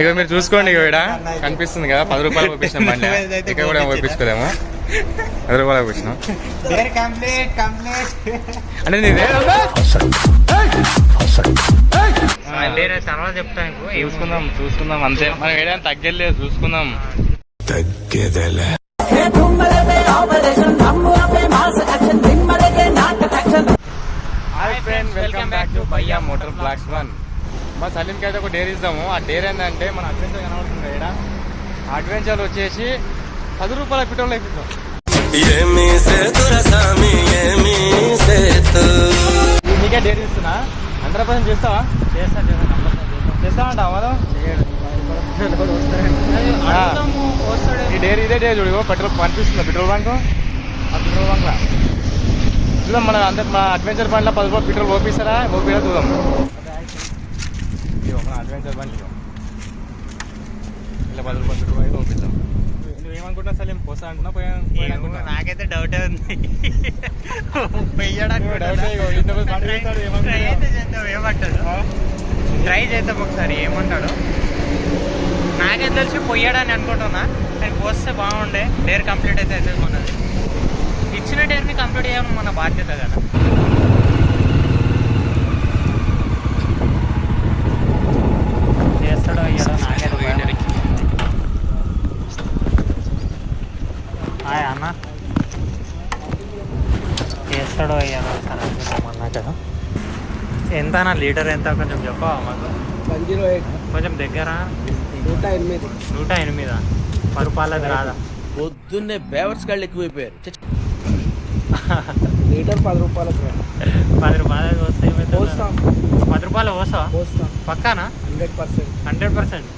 ఇక మీరు చూసుకోండి ఇక ఇక్కడ కనిపిస్తుంది కదా పది రూపాయలు పంపించినాం బండి. ఇక్కడ కూడా పంపించుకోలేము. పది రూపాయలు పంపించినాం. డేర్ కంప్లీట్ కంప్లీట్ అంటే నీదే తర్వాత చెప్తాను చూసుకుందాం చూసుకుందాం అంతే. మనం ఏదైనా తగ్గలేదు చూసుకుందాం. Hi friend welcome back to Bhaiyya motor blogs one మా సలీంకి అయితే ఒక డేర్ ఇద్దాము. ఆ డేర్ ఏంటంటే మన అడ్వెంచర్ కనబడుతుంది ఇక్కడ. అడ్వెంచర్ వచ్చేసి పది రూపాయల పెట్రోల్ అయిపోతాం ఏమి సేతుర సామి ఏమి సేతు. నీకే డేర్ ఇస్తున్నా. హండ్రెడ్ పర్సెంట్ చేస్తావా? చేస్తా చేస్తా కంపల్సరీ చేస్తామంటావా మనం ఈ డేర్ ఇదే డేర్ చూడు పెట్రోల్ కనిపిస్తుంది పెట్రోల్ బంక్. ఆ పెట్రోల్ బంక్ చూద్దాం మన అంటే మన అడ్వెంచర్ బండ్లో పది రూపాయలు పెట్రోల్ ఓపిస్తారా? ఓపిరా చూద్దాం. మన అడ్వెంచర్ బండి. ఇలా పది రూపాయలు పెట్రోల్ అయితే ఓపిస్తాం నువ్వేమనుకుంటున్నా అంటున్నా పోయా నాకైతే డౌటే ఉంది అయితే ఏమంటాడు? ట్రై చేద్దాం ఒకసారి ఏమంటాడు? నాకేం తెలిసి పొయ్యాడని అనుకుంటున్నా కానీ పోస్తే బాగుండే. డేర్ కంప్లీట్ అయితే అవుతుంది మనది ఇచ్చిన డేర్ని కంప్లీట్ చేయడం మన బాధ్యత కదా చేస్తాడో అయ్యాడో నాకైతే భయం. హాయ్ అన్న చేస్తాడో అయ్యాడో ఒకసారి అన్నాక ఎంత అన్న లీటర్ ఎంత కొంచెం చెప్పవా మాకు? One zero eight. కొంచెం దగ్గర. నూట ఎనిమిది. నూట ఎనిమిదా. పది రూపాయలది రాదా? పొద్దున్నే బేవర్స్ గాళ్ళు ఎక్కువైపోయారు. లీటర్ పది రూపాయలకు పది రూపాయలది వస్తే? పోస్తాం. పది రూపాయలు పోస్తావా? పోస్తాం. పక్కానా? Hundred percent. Hundred percent.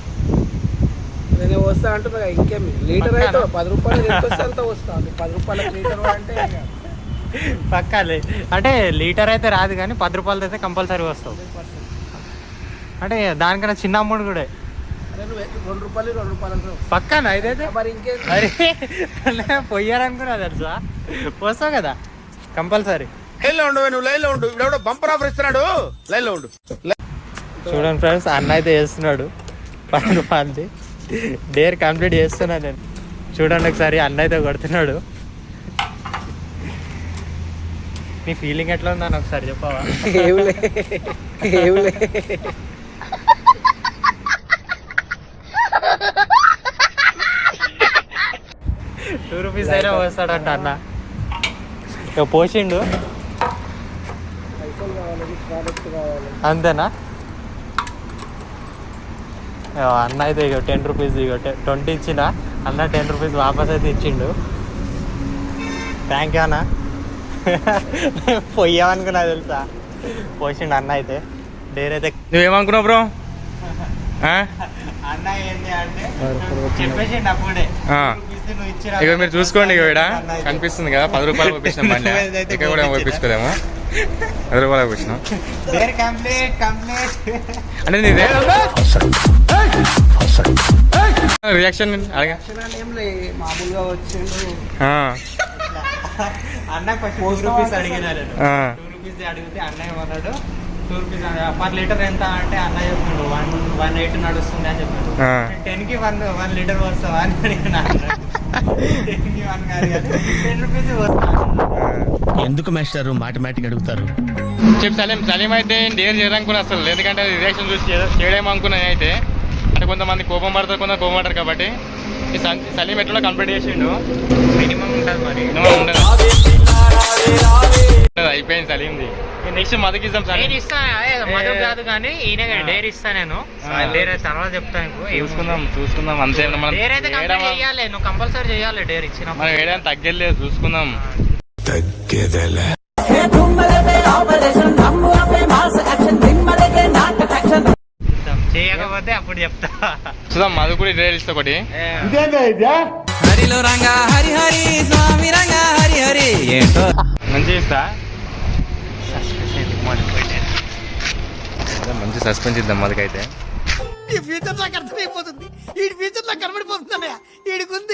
నేను వస్తా అంటున్నా ఇంకేమి? లీటర్? అయితే పది రూపాయలు ఎంత వస్తే అంత వస్తా నువ్వు పది రూపాయలకు లీటర్ అంటే పక్కా లే- అంటే లీటర్ అయితే రాదు కానీ పది రూపాయలది అయితే కంపల్సరీ వస్తావు. 100%. అంటే దానికన్నా చిన్న అమౌంట్ కూడా. రెండు రూపాయలు రెండు రూపాయలకు పక్కానా? ఇదైతే మరి ఇంకేం? అరే పొయ్యారనుకున్నా తెలుసా? పోస్తావు కదా? కంపల్సరీ. లైన్లో ఉండు నువ్వు లైన్లో ఉండు ఇప్పుడు బంపర్ ఆఫర్ ఇస్తున్నాడు. లైన్లో ఉండు. చూడండి ఫ్రెండ్స్ అన్న అయితే చేస్తున్నాడు. పది రూపాయలది. డేర్ కంప్లీట్ చేస్తున్నా నేను. చూడండి ఒకసారి అన్న అయితే కొడుతున్నాడు. నీ ఫీలింగ్ ఎట్లా ఉందని ఒకసారి చెప్పవా? ఏవులే ఏవులే. టూ రూపీస్ అయినా పోస్తాడంట అన్న. పోసిండు. అంతేనా? అన్న అయితే ఇక టెన్ రూపీస్ ఇక ట్వంటీ ఇచ్చిన అన్న టెన్ రూపీస్ వాపస్ అయితే ఇచ్చిండు. థ్యాంక్ యూ అన్న. పోయామనుకున్నా తెలుసా? పోసిండు అన్న అయితే. డేర్ అయితే నువ్వేమనుకున్నావు బ్రో? అన్న ఏంటి అంటే చెప్పేసిండు అప్పుడే. ఆ. నువ్వు ఇచ్చిరా. ఇక మీరు చూసుకోండి ఇక ఇక్కడ కనిపిస్తుంది కదా పది రూపాయలు పంపించినాం బండి ఇక్కడ కూడా పంపించుకోలేము పది రూపాయలు పంపించినాం డేర్ కంప్లీట్ కంప్లీట్. అంటే నీదే రియాక్షన్ అడగా. మామూలుగా వచ్చిండు. అన్న ఫస్ట్ టూ రూపీస్ అడిగినా నేను ఆ. టూ రూపీస్ అడిగితే అన్న ఏమన్నాడు? టూ రూపీస్ పర్ లీటర్ ఎంత అంటే అన్న చెప్పాడు వన్ వన్ ఎయిట్ నడుస్తుంది అని చెప్పాడు. టెన్కి వన్ వన్ లీటర్ వస్తావా అని అడిగిన టెన్కి వన్ కాదు టెన్ రూపీస్ వస్తా ఎందుకు మాస్టారు మాటమాటిక్ అడుగుతారు? చెప్పు సలీం సలీం అయితే డేర్ చేయాలనుకున్నా అసలు ఎందుకంటే రియాక్షన్ చూసి చేయ- చేయడేమో అనుకున్నా అయితే అంటే కొంతమంది కోపం పడతారు కొంత కోపం పడతారు కాబట్టి. ఈ సలీం ఎట్లా కంప్లీట్ చేసిండు? మినిమం ఉంటుంది మరి. మినిమం ఉండదు ఉండదు, అయిపోయింది సలీంది. నెక్స్ట్ మదకి ఇస్తాం సలీం. నేను ఇస్తా ఏ, మధు కాదు కానీ ఈయన డేర్ ఇస్తా నేను. డేర్ తర్వాత చెప్తాను చూసుకుందాం చూసుకుందాం అంతే మనం చేయాలి నువ్వు కంపల్సరీ చేయాలి డేర్ ఇచ్చినప్పుడు. మనం ఏదైనా తగ్గలేదు చూసుకుందాం. తగ్గేదలే. చేయకపోతే అప్పుడు చెప్తా. చూద్దాం మధు కూడా ఇస్తా ఒకటి. హరిలో రంగా హరి హరి స్వామి రంగా హరి హరి. ఏంటో? మంచి ఇస్తా మంచి సస్పెన్స్ ఇద్దాం మధుకైతే ఈ ఫ్యూచర్ నాకు అర్థమైపోతుంది. ఈ ఫ్యూచర్ నాకు కనబడిపోతుందన్నయ్య ఈడికుంది